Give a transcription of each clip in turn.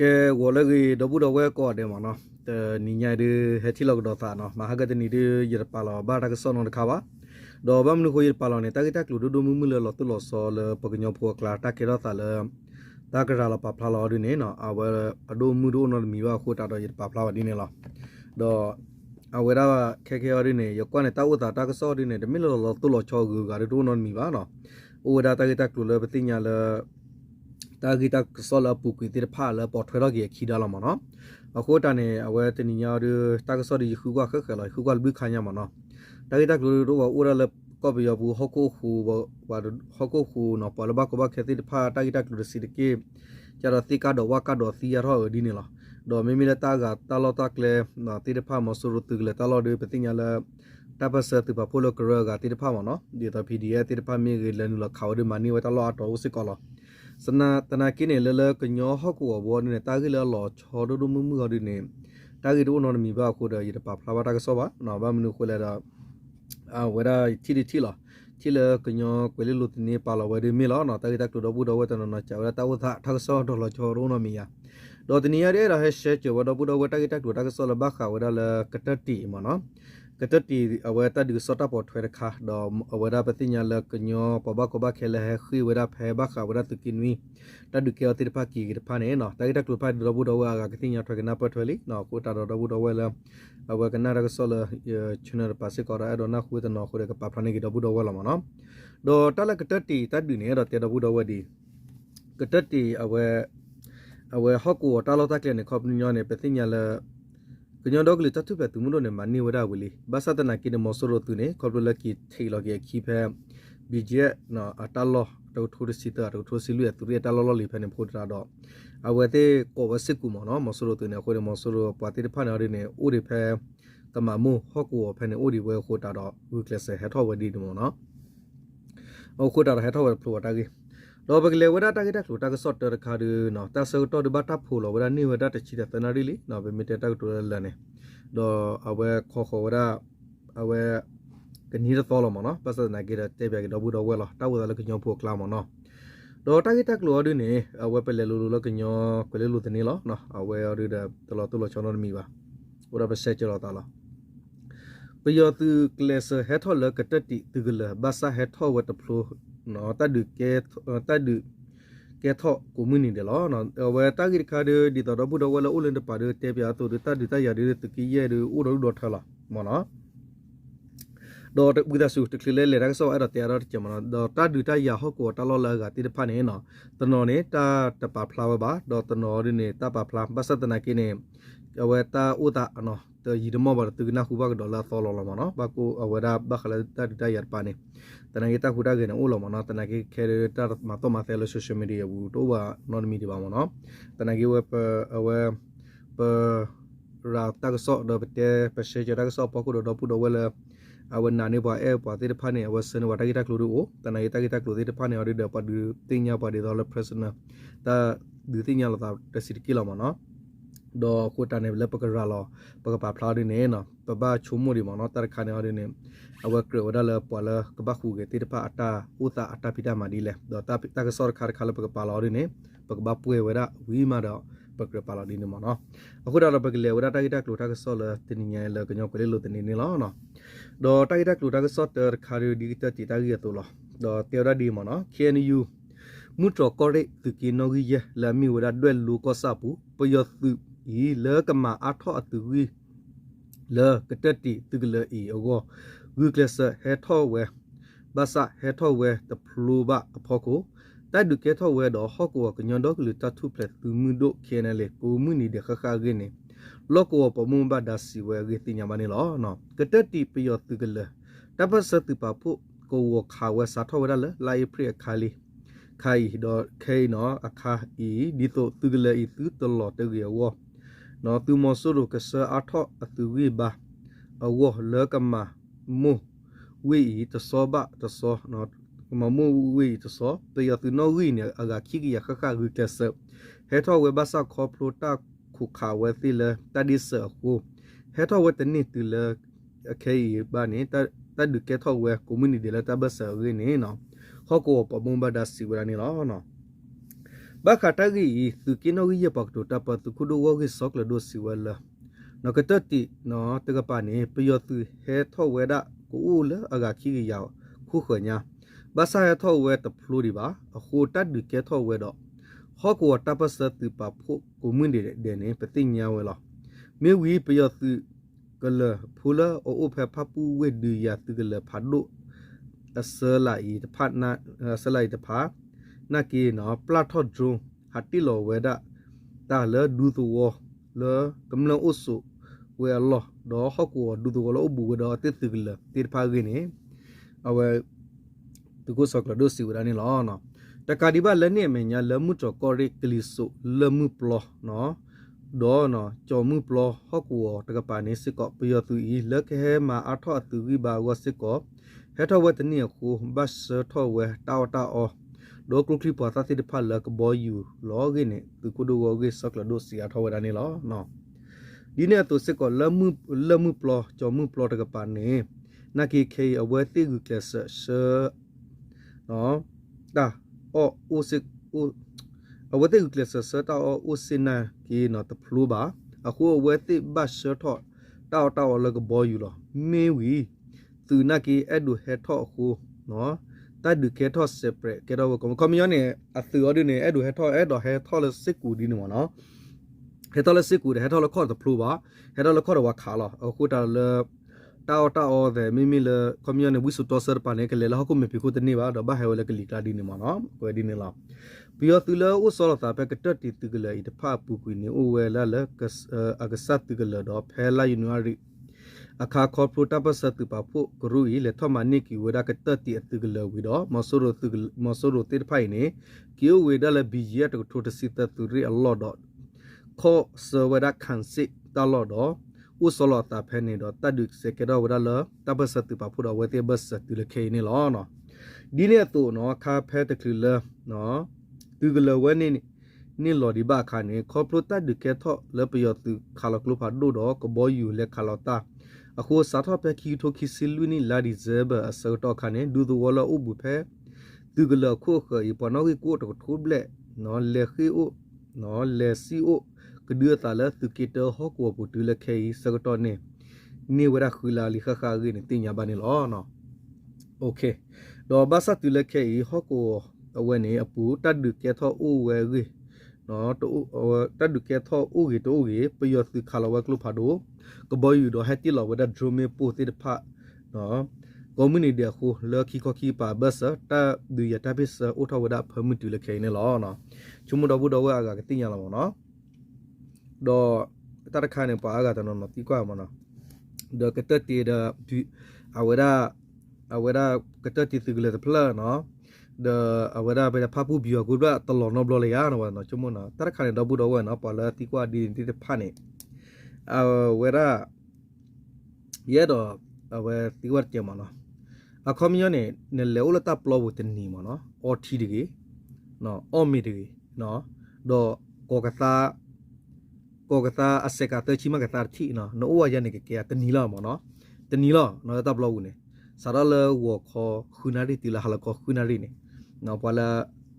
ကဲဝလကီဒဘူဒဝဲကောတယ်မနော်တနိညာဒီဟက်ချီလောက်တော့သာနော်မဟာကတနီဒီရပါလာဘာတကဆောနတခါပါတော့ဘမ်နုကိုရပါလာနေတကတကလူဒဒမူမူလလတူလဆောလပကညောဖောကလာတကေရသာလတကရလာပပလာလောဒီနေနော်အဝဲအဒိုမူဒိုနော်မီဝါခိုတာတော့ရပါပလာဝဒီနေလားတော့အဝဲရာခဲခဲရဒီနေရကွနဲ့တောက်တာတကဆောဒီနေတမီလလတူလချောကူကရဒိုနော်မီပါနော်အိုဒါတကတကလူလပတိညာလ တာဂီတာဆောလာပူကွီတိဖာလပေါ်ထွေတော့ကြီးခီဒါလာမနော်အခုတန်နေအဝဲတနိညာရတာကဆောဒီခုကခက်ခက်လာခုကလူခါညာမနော်တာဂီတာလူတို့ကအိုရလကောဘီယဘူဟကိုခူဘာဟကိုခူနော်ပလဘကဘခတိဖာတာဂီတာလူစီတကေကျတော့တိကတော့ဝါကတော့စီရတော့ဒီနေလားတော့မိမိလက်တာကတာလောတာကလေနော်တိတဖာမဆူရတုကလေတာလောဒီပတိညာလာတပတ်စတူပပိုလိုကရကတိတဖာမနော်ဒီတော့ PDF တိတဖာမြေကလည်းနူလခေါ်ဒီမနီဝတလောအတော်စစ်ကောလား စနာတနာကိနေလလကညောဟကူဘောနေတာဂိလလောချောဒဒမမှုဂဒီနေတာဂိဒိုနော်မီဘာခိုဒရပဖလာဘာတာကဆောဘာနော်ဘာမနုခိုလေတာအဝရချီတီလာချီလကညောကွေလလူတနေပါလဝရမီလောနော်တဂိတကတော်ဘူးတော်ဝတနော်ချာဝတာဝသထကဆောတော်လချောရောနော်မီယာဒေါ်တနီရတဲ့ရဟရှဲချဝတော်ဘူးတော်ဝတဂိတကတော်တကဆောလဘခဝရလကတတီမနော် ကတတီအဝတာဒီစတာပေါ်ထွေခါဒေါ်အဝရပတိညာလကညောပဘကဘခဲလဟခိဝရဖဲဘခဝရတကိနဝီတဒုကေတိဖာကီကဖာနေနော်တိုင်တက်လူဖာဒဘူဒဝါကကတိညာထွေကနာပတ်ထွေလီနော်ကိုတာဒဘူဒဝဲလအဝကနာရကဆောလချွနရပါစကောရအဒနာခွေတနော်ခွေကပဖာနေကဒဘူဒဝဲလမနော်ဒေါ်တလကတတီတဒုနေတော့တေဒဘူဒဝဲဒီကတတီအဝဲအဝဲဟော့ကိုတာလောတကလနေခေါပညောနေပတိညာလ ကညောတော့ကလေးတတုပဲသူမလို့နေမနေဝရဝလီဘာသတနာကိနမောဆရတုနေခေါပလကီထေလောကေခီဖဲဘီဂျက်နော်အတလောတော့ထိုးစီတာတော့ထိုးစီလူရသူရတလောလောလီဖဲနေဖို့တာတော့အဝဲတဲ့ကိုဝစစ်ကူမနော်မောဆရတုနေခွေမောဆရပွာတိဖာနာရနေဥရိဖဲတမမဟော့ကိုဖဲနေဥရိဝဲခိုတာတော့ဝီကလစဟက်ထောဝဒီဒမောနော်အခုတာဟက်ထောဝဖလိုတာကြီး လောဘကလေဝဒတာကတက်လို့တာကစော့တခါဒနော်တာဆောတော့ဒဘတာဖိုလောဝဒနိဝဒတချီတဲ့တနာရီလီနော်ဘမီတက်တက်တူလနေတော့အဝဲခေါ်ခေါ်ဝဒအဝဲကနီရတော်လောမနော်ပတ်စနာကေတဲ့တေပြကေတော့ဘူးတော့ဝဲလောတာဝဒလကညောဖို့ကလာမနော်တော့တာကတက်လို့ဒီနေအဝဲပလေလူလူလကညောကလေလူတနေလောနော်အဝဲရတဲ့တလောတလောချောနော်မီပါဝဒပဆက်ကြတော့တာလားပယောသူကလစဟက်ထောလကတတိသူကလဘာစာဟက်ထောဝတ်ဖလို နော်တဒုကဲတဒုကဲထောကိုမူနီတယ်လောနော်ဝဲတာဂိခါဒဒီတော့ဘူးတော့ဝဲလောလန်တပါဒတေပြာတူတဒုတရရတကီရဲဒဥရောဒထလာမနော်တော့တဘူးဒဆူတကလေးလေရဆောအဲ့တော့တရားတော့ကြမနော်တော့တဒုတရဟောကိုတလောလာကတိတဖာနေနော်တနော်နေတာတပါဖလာပါတော့တနော်ဒီနေတပါဖလာဘသတနာကိနေဝဲ တာဥတာနော်တရီဒမောဘာတကနာခုဘကဒေါ်လာသောလောလမနော်ဘကိုအဝရဘခလာတတရပါနေတနဂေတာခုတာကေနော်လောမနော်တနဂေခဲတာမတော့မသဲလို့ social media ဘူးတော့ဘာ not me ဒီပါမနော်တနဂေဝပအဝပရာတကဆော့တော့တဲ့ပရှေကြတာကဆော့ပကုတော့ပူတော့ဝဲလာအဝနာနေပါအဲပါတဲ့ဖာနေအဝစနဝတာဂီတာကလူတို့တနဂေတာဂီတာကလူတဲ့ဖာနေရတဲ့ပါဒူတင်ညာပါတဲ့တော့ present တာဒီတင်ညာလာတာတစီကီလာမနော် ดอโคตาเนเลปกราลอปกปาพลาดิเนเนาะปะบะชุมดิมอเนาะตะคาเนอดิเนอวะกรวดาเลปอลกบะคูเกติตปะอตาอุตาอตาปิดามาดีเลดอตาตะกสอรคาคาลปกปาลอดิเนปกบะป่วยเวดาวีมาดอပကရပါလာဒီနမနော်အခုတော့ပကလေဝဒတာဂိတာကလိုတာကဆောလတင်ညာလကညောကလေးလိုတင်နေလောနော်ဒေါ်တာဂိတာကလိုတာကဆော့တခါရီဒီတတီတာဂီတိုလောဒေါ်တေရဒီမနော် KNU မူတော်ကောရိသူကီနိုဂီယလာမီဝဒဒွဲလူကောဆာပူပယောသူ ဤလေကမအထောအတူဝီလေကတတိသူကလေဤအောဂူကလစဟေထောဝဲဘာစာဟေထောဝဲတဖလူဘအဖို့ကိုတိုက်ဒုကေထောဝဲတော့ဟော့ကိုကညွန်တော့ကလူတထုပလက်သူမှုတို့ခဲနေလေကိုမှုနီတဲ့ခခဂင်းနေလောကောပမုံဘဒါစီဝဲဂေတိညာမနေလောနော်ကတတိပယောသူကလေတပတ်စတူပါဖို့ကိုဝခါဝဲစာထောဝဲလေလိုက်ပရိခါလီခိုင်တော့ခဲနော်အခါဤဒီတော့သူကလေဤသူတလောတကေဝ နော်သူမဆုရကဆာအထောအသူဝိဘာအဝလကမမူဝိတသောဘတသောနော်မမူဝိတသောတယသူနောဝိနေအဂခိကရခခဂုကဆဟေထောဝေဘဆခေါပလိုတာခုခါဝဲသီလတဒီဆခုဟေထောဝတနိတူလအခေဘာနေတတဒုကေထောဝဲကွန်မြူနီတီလတဘဆရင်းနေနော်ခေါကိုပမုံဘဒါစီဝရနေနော်နော် ဘာခတာဂီသူကိနောဂီယပကတိုတပသူခုဒိုဝဂီဆော့ကလဒိုစီဝဲလာနော်ကတတိနော်တကပနေပယောသူဟဲထောဝဲဒကိုဦးလအဂါခီရီယော ခုခညာဘာစာရထောဝဲတဖလူဒီပါအခုတတ်ဒီကဲထောဝဲတော့ဟောကောတပစတူပဖို့ကိုမွင်းတဲ့ဒဲနေပတိညာဝဲလာမေဝီပယောသူကလဖူလာအိုဖဖပူဝဲဒီယာသူကလဖတ်လို့အစလိုက်တဖတ်နာအစလိုက်တဖတ် နာကီနော်ပလတ်ထော့ဒရုံဟတ်တီလောဝဲဒတာလဒူသူဝလကမ္လအုဆုဝဲလောဒေါ်ဟကောဒူသူဝလောဘူဝဒေါ်တစ်သူကလတိဖာဂင်းနေအဝဲသူကိုဆော့ကလဒိုစီဝရနေလောနော်တကာဒီဘလည်းနေမညာလမှုတော့ကောရိကလီဆုလမှုပလောနော်ဒေါ်နော်ကြော်မှုပလောဟကောတကပါနေစစ်ကောပယသူဤလက်ခဲမှာအထောအသူဝိဘာဝစစ်ကောဟဲထောဝတ်တနီခုဘတ်ဆထောဝဲတာဝတာအောဒိုကလုခလီပေါ်တာတိဖာလကဘောယူလောဂင်းနေသူကိုဒိုဝ ဂေဆော့ကလဒိုစီအထောဝဒနေလောနော်ဒီနေ့တော့စစ်ကောလမှုလမှုပလောကြော်မှုပလောတကပါနေနာကီခေအဝဲတိကူကလဆဆနော်ဒါအော်အိုစစ်အိုအဝဲတိကူကလဆဆတာအော်အိုစင်နာကီနော်တဖလူပါအခုအဝဲတိဘတ်ရှထောတောက်တောက်လကဘောယူလောမေဝီသူနာကီအဲ့ဒူဟက်ထောခုနော်တ တ်ဒူကေထော့ဆေပရက်ကေတော့ကကွန်မြူနီအသူအော်ဒီနေအဲ့ဒူဟက်ထော့အဲ့တော့ဟက်ထော့လစစ်ကူဒီနေမနော်ဟက်ထော့လစစ်ကူဟက်ထော့လခေါ်တဖလူပါဟက်ထော့လခေါ်တော့ခါလောအခုတာလတာအော်တာအော်တဲ့မိမိလကွန်မြူနီဝီဆူတော့ဆာပါနေကလေလောက်ကိုမပြခုတနေပါတော့ဘာဟဲဝလကလီကလာဒီနေမနော်ကွယ်ဒီနေလားပြီးတော့သူလဥစောလတာပဲကတတ်တီသူကလေတဖပူကွေနေအိုဝဲလာလကစအကဆတ်သူကလေတော့ဖဲလာယူနီဝရီ အခါခေါ်ပရိုတာပစတူပါဖို့ဂရူဤလေထမနိကီဝဒကတတိအတုကလဝီတော့မဆိုရတုမဆိုရတိဖိုင်နေကီဝေဒလဘီယတ်ထိုတစီတတူရီအလော့တော့ခေါ်ဆဝဒခန်စစ်တလော့တော့ဥစလောတာဖဲနေတော့တဒုစေကတော်ဝဒလတပစတူပါဖို့တော့ဝတေဘစတူလခေနေလောနော်ဒီနေ့တော့နော်ခါဖဲတကလနော်သူကလဝနေနေနိလော်ဒီဘာခါနေခေါပလိုတတ်ဒုကေထောလပယောသူခါလကလုဖာဒိုတော့ကဘောယူလက်ခါလတာ အခုစာထပက်ခီထိုခီစီလူနီလာဒီဇဘအစောတော့ခါနေဒူဒူဝလာဥဘူဖဲသူကလခိုခီပနောကီကိုတော့ထိုးဘလက်နော်လေခီအိုနော်လေစီအိုကဒူတာလာသူကီတဟောကောပူတူလခေစကတော့နေနေဝရခူလာလီခခါဂင်းတင်ညာဘာနေလောနော်โอเคတော့ဘာစတူလခေဟောကောအဝဲနေအပူတတ်ဒုကေထောအိုဝဲကြီး နော်တူတတ်ဒုကေထောအိုကြီးတိုးကြီးပယောသူခါလဝဲကလုဖာဒိုကဘောယူတော့ဟက်တီလောဝဒဒရမေပိုတိတဖာနော်ကောမြူနီတီခုလခီခခီပါဘဆတာဒူယတာဘစ်အိုထဝဒဖမတူလခဲနေလောနော်ချုံမတော်ဘူးတော့ဝါကတင်ရလာမနော်တော့တရခါနေပါကတနော်နော်တီကွာမနော်တော့ကတတီဒအဝဒအဝဒကတတီသဂလေတဖလာနော် the awara be pha pu bio ku ba tolo no blo le ya no no chumo no tar khane do bu do wa no pa la ti kwa di ti te pha ne a wera ye do awe ti wa che ma no a khom yo ne ne le o la ta plo bu tin ni ma no o thi de ge no o mi de ge no do ko ka ta ko ka ta a se ka te chi ma ka ta thi no no o wa ya ne ke ke ta ni la ma no ta ni la no ta plo bu ne စားရလဝခေါ်ခုနာရီတီလာဟလခေါ်ခုနာရီနေ နော်ပလာ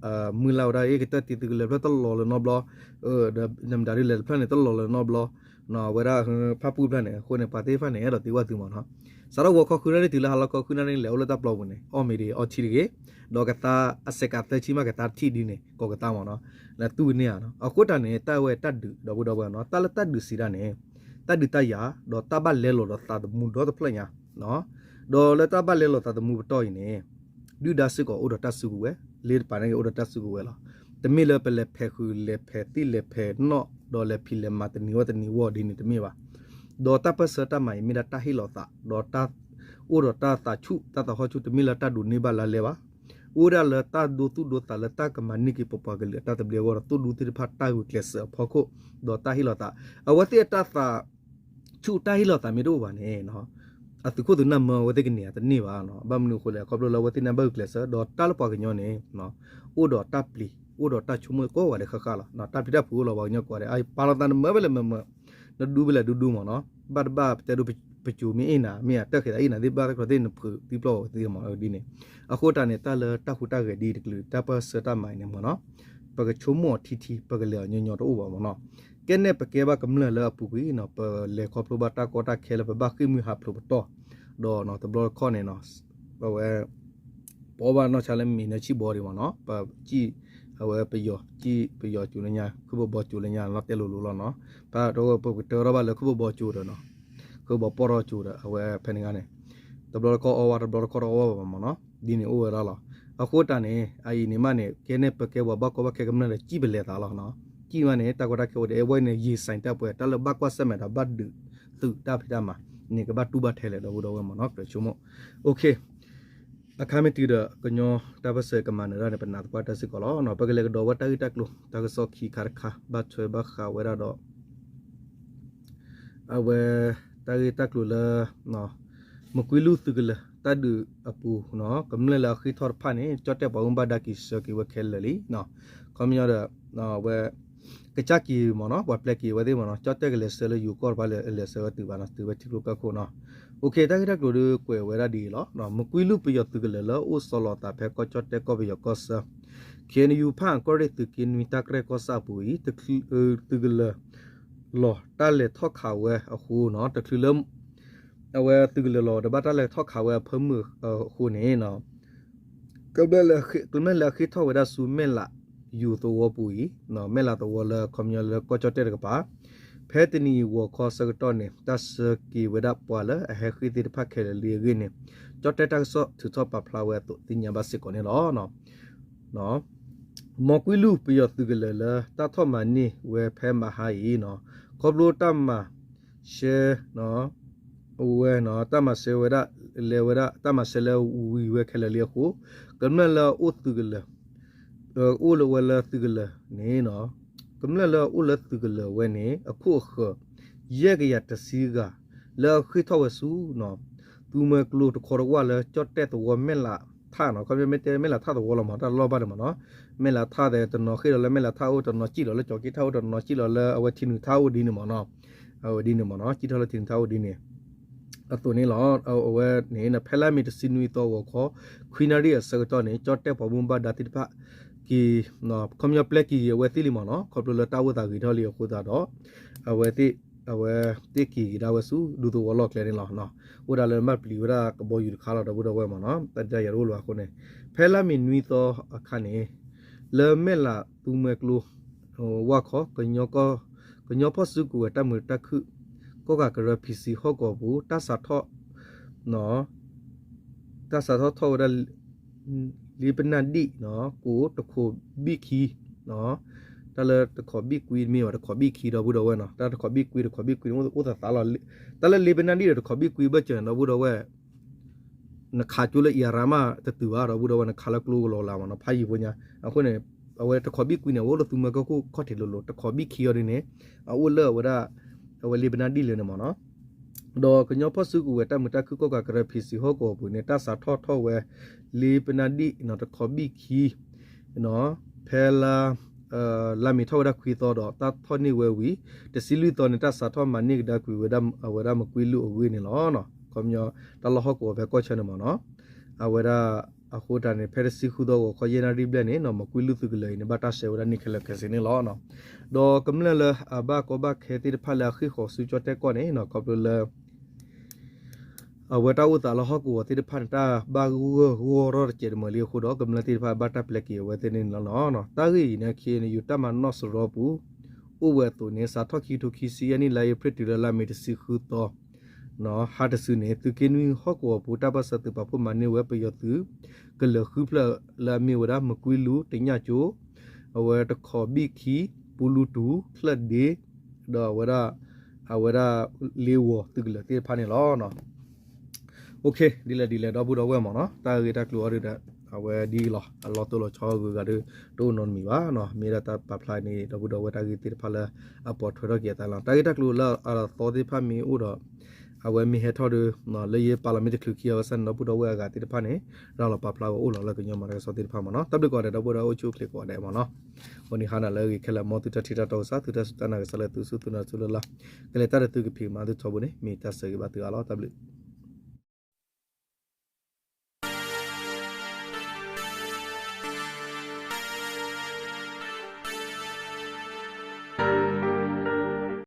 အာမူလာရာဧကတတီတူလေဘတလောလနော်ဘလเออနမ်ဒါရီလေဖလန်တလောလနော်ဘလနော်ဝရာဖပူဖလန်နေခုနေပါတေဖန်နေရတော့တီဝတ်သူမနော်စားရဝခေါ်ခုနာရီတီလာဟလခေါ်ခုနာရီလေဝလတပလောဝင်နေအော်မီဒီအော်ချီရီကေဒေါကတာအစကတချီမကတာတီဒီနေကောကတာမနော်လာတူနေရနော်အခုတနေတဝဲတတ်ဒူတော့ဘူးတော့ဘူးနော်တလတတ်ဒူစီရနေတတ်ဒူတရတော့တဘလဲလို့တော့တတ်မူတော့ဖလန်ညာနော်ဒေါ်လက်တပတ်လဲလို့တတ်မှုတော့ရင်နေ ဒူဒါစစ်ကိုအိုဒတဆုကိုဝဲလေပါနေအိုဒတဆုကိုဝဲလားတမီလပလက်ဖဲခူလေဖဲတိလေဖဲနော်ဒေါ်လေဖီလေမတနီဝတနီဝဒီနေတမီပါဒေါ်တပစတမိုင်မီဒတာဟီလောတာဒေါ်တာအိုဒတာတာချုတတဟောချုတမီလတာဒူနေပါလာလေပါအိုရလတာဒူတူဒူတာလတာကမနိကိပပကလေတာတဘလေဝရတူဒူတိဖတ်တာဝကလစဖောခုဒေါ်တာဟီလောတာအဝတိတာတာချုတာဟီလောတာမီတို့ပါနေနော် အတုခုဒနမဝတိကနေတနေပါနော်ဘမနုခိုလေကောပလဝတိနဘကလဆဒေါ်တာလပကညောနေနော်အိုဒေါ်တပ်ပလီအိုဒေါ်တချုမကိုဝါလေခခလာနော်တပ်ပိတဖူလောဘောညောကွာလေအိပါလတန်မဘလေမမနဒူဘလေဒူဒူမနော်ဘတ်ဘတ်တဲဒူပချူမီအနာမီတက်ခေအိနာဒီဘာကတဲ့နဖူဒီပလောဒီမဒီနေအခုတနေတလတခုတကဒီတကလူတပစတမိုင်နေမနော်ပကချုံမောတီတီပကလေညညတော့ဘာမနော် ကဲနေပကေဘာကမလလပူကွေနော်ပလေခေါပလိုဘတာကောတာခဲလပဘခိမီဟာပလိုဘတော့ဒေါ်နော်တဘလခေါနေနော်ဘဝဲပေါ်ဘာနော်ချလည်းမီနေချိဘော်ဒီမနော်ပကြည့်အဝဲပယောကြည့်ပယောကျူလညာခုဘဘောကျူလညာလောက်တဲလို့လို့လောနော်ဘာတော့ပပတော်ဘာလေခုဘဘောကျူတယ်နော်ခုဘပေါ်တော့ကျူတယ်အဝဲဖနေကနေတဘလခေါအော်ဝါတဘလခေါအော်ဝါမနော်ဒီနေအိုဝဲလာလားအခုတန်နေအာယီနေမနဲ့ကဲနေပကေဘဘကောဘခေကမနဲ့ကြည့်ပလေတာလားနော် ကြည့်မနဲ့တကောတခေဝတဲ့ဝဲနေရေဆိုင်တပ်ပွဲတလဘကွာဆက်မဲ့တာဘတ်ဒူသူတာဖိတာမှာနေကဘတူဘထဲလေတော့တော့ဝဲမနော်ပြချုံမโอเคအခါမတီရကညောတဘဆေကမနရနေပနာတပတ်တစကောလောနော်ပကလေကတော့ဝတ်တိုက်တက်လို့တကဆောခီခါခါဘတ်ချွေဘခါဝဲရတော့အဝဲတိုက်တက်လို့လာနော်မကွေလူသူကလာတဒူအပူနော်ကမ္လလာခိထော်ဖာနေချတ်တဲ့ဘုံဘဒကိစကိဝခဲလလီနော်ကမ္ရရနော်ဝဲ ကချကီမနော်ဘတ်ပလက်ကီဝဲဒီမနော်ချတ်တဲ့ကလေးဆလယူကောဘာလေလေဆဝတူဘာနော်တူဝဲတိလုကခုနော်โอเคတကတက်လို့ကွယ်ဝဲရဒီလောနော်မကွေလူပြရသူကလေးလောအိုဆလတာဖဲကောချတ်တဲ့ကောဘရကောဆခေနယူဖန်ကောရတူကင်မီတကရကောဆပူဤတခိတူကလေးလောတလေထောက်ခါဝဲအခုနော်တခိလမ်အဝဲတူကလေးလောတပတ်တလေထောက်ခါဝဲဖမှုအခုနေနော်ကဘလခိကမလခိထောက်ဝဲဒါဆူမဲလာ ယူတော့ပူဤနော်မဲလာတော့လကွန်မြလကောချတ်တဲ့ကပါဖဲတနီဝခေါ်စကတော့နေတတ်စကီဝဒပွာလအဟခိတိဖက်ခဲလီရင်းနေကြော့တက်တက်ဆော့သူတော့ပဖလာဝဲတော့တင်ညာဘစစ်ကိုနေလောနော်နော်မကွီလူပြရသူကလေလာတထောမနီဝဲဖဲမဟာဤနော်ကောဘလိုတမရှဲနော်ဝဲနော်တမဆေဝဒလေဝဒတမဆလေဝီဝဲခဲလလီခုကမလာဥသူကလေ အိုလဝလာသူကလေနေနော်ကမလာအိုလသူကလေဝဲနေအခုခရဲကရတစီကလာခိထောဝဆူနော်သူမကလို့တခေါ်ရဝလာကြော့တဲ့တော်မဲလာထားနော်ကမမဲတဲမဲလာထားတော်လောမတာလောပါတယ်မနော်မဲလာထားတဲ့တနော်ခိရလဲမဲလာထားဦးတနော်ကြည့်လို့လဲကြော်ကိထားဦးတနော်ကြည့်လို့လဲအဝချင်းထားဦးဒီနေမနော်အဝဒီနေမနော်ကြည့်ထားလို့တင်ထားဦးဒီနေအတူနေလောအဝဲနေနဖဲလာမီတစင်ဝီတော့ခေါ်ခွီနာရီအစကတော့နေကြော့တဲ့ပေါ်ဘုံဘာဒတိ တဖကီနော်ကွန်မြပလက်ကီဝဲတိလီမနော်ခေါ်ပလတာဝတာကီတော့လီခိုတာတော့အဝဲတိအဝဲတိကီဒါဝဆူဒူတိုဝလော့ကလဲနေလောနော်ဝဒါလည်းမတ်ပလီဝဒါကဘောယူခါလာတော့ဘုဒဝဲမနော်တကြရရိုးလောခုနေဖဲလာမီနွီတော့အခါနေလေမဲလာသူမဲကလိုဟိုဝါခောကညောကကညောဖစုကူတမတခုကိုကကရပီစီဟောကောဘူးတဆာထော့နော်တဆာထော့ထော်ရ လီပနဒီနော်ကိုတခိုဘီခီနော်တလတခဘီကွီမီဝတခဘီခီတော့ဘူးတော့ဝဲနော်တတခဘီကွီတခဘီကွီဥဒသာလာတလလီပနဒီတခဘီကွီဘချန်တော့ဘူးတော့ဝဲနခါကျူလအီရာမတတူရတော့ဘူးတော့ဝဲနခါလကလူလောလာမနော်ဖိုင်ပညာအခုနေအဝဲတခဘီကွီနေဝလို့သူမကကိုခေါတယ်လို့လို့တခဘီခီရနေအဝလဲဝဒါဝလီဘနာဒီလေနမနော် ဒေါ်ကညောဖဆုကူဝတမတခုကောကကရဖီစီဟောကောဘူးနေတဆာထောထောဝဲလီပနာဒီနော်တခေါဘီခီနော်ဖဲလာအာလာမီထောဒခွေတော့တော့တထောနေဝဲဝီတစီလူတော့နေတဆာထောမနိကဒကွေဝဒမ်ဝဒမကွေလူအဝေးနေလောနော်ကောမျောတလဟောကောဘဲကောချနေမနော်အဝဒအခုတန်ဖဲစီခုတော့ခေါ်ရနာရီဘလနေနော်မကွေလူသူကလေးနေဘတာဆေဝဒနိခလကစနေလောနော်ဒေါ်ကမလလအဘကောဘခဲတိဖလာခိခေါ်စုချတဲ့ကောနေနော်ကောပလအ ဝတာဝတာလဟကူတိဖန်တာဘာဂူဟူရောချေမလီခုတော့ကမလတိဖဘတာပလက်ကီဝတဲ့နေလောနော်တာဂီနခေနေယူတမနော့စရောပူဥဝဲတုနေစာထခီထုခီစီယနီလာယပရတီလာမီတစီခုတော့နော်ဟာတဆုနေသူကင်းဝဟကောဘူတာပစတပပမနေဝဲပယသူကလခုဖလာမီဝဒမကွီလူတညချိုအဝဲတခေါ်ဘီခီပူလူတူဖလက်ဒီတော့ဝရအဝရလေဝတူကလတေဖာနေလောနော် โอเคဒီလေဒီလေတော့ဘူးတော့ဝဲမော်နော်တာရီတာကလိုရတဲ့အဝဲဒီလောအလောတိုလောချောကူကဒဒိုနွန်မီပါနော်မေရတာပပလိုက်နေတော့ဘူးတော့ဝဲတာရီတေဖာလာအပေါ်ထွရကြတာလောတာရီတာကလိုလာအတော်ဒီဖာမီဥတော့အဝဲမီဟက်ထော်ဒနော်လေပါလာမစ်ခလူကီယောဆန်တော့ဘူးတော့ဝဲကတိတဖာနေတော့လပပလာအိုလောလကညမရဆောတိတဖာမနော်တပ်ဒကောတဲ့တော့ဘူးတော့အချိုကလစ်ကောတဲ့မနော်ဟိုနီဟာနာလေခလမောတူတတီတာတော့စာတူတစတနာကဆလတူစုတူနာဆူလလာကလေတာတူကဖီမာတူချဘူးနေမီတဆေကဘာတူအလောတပ်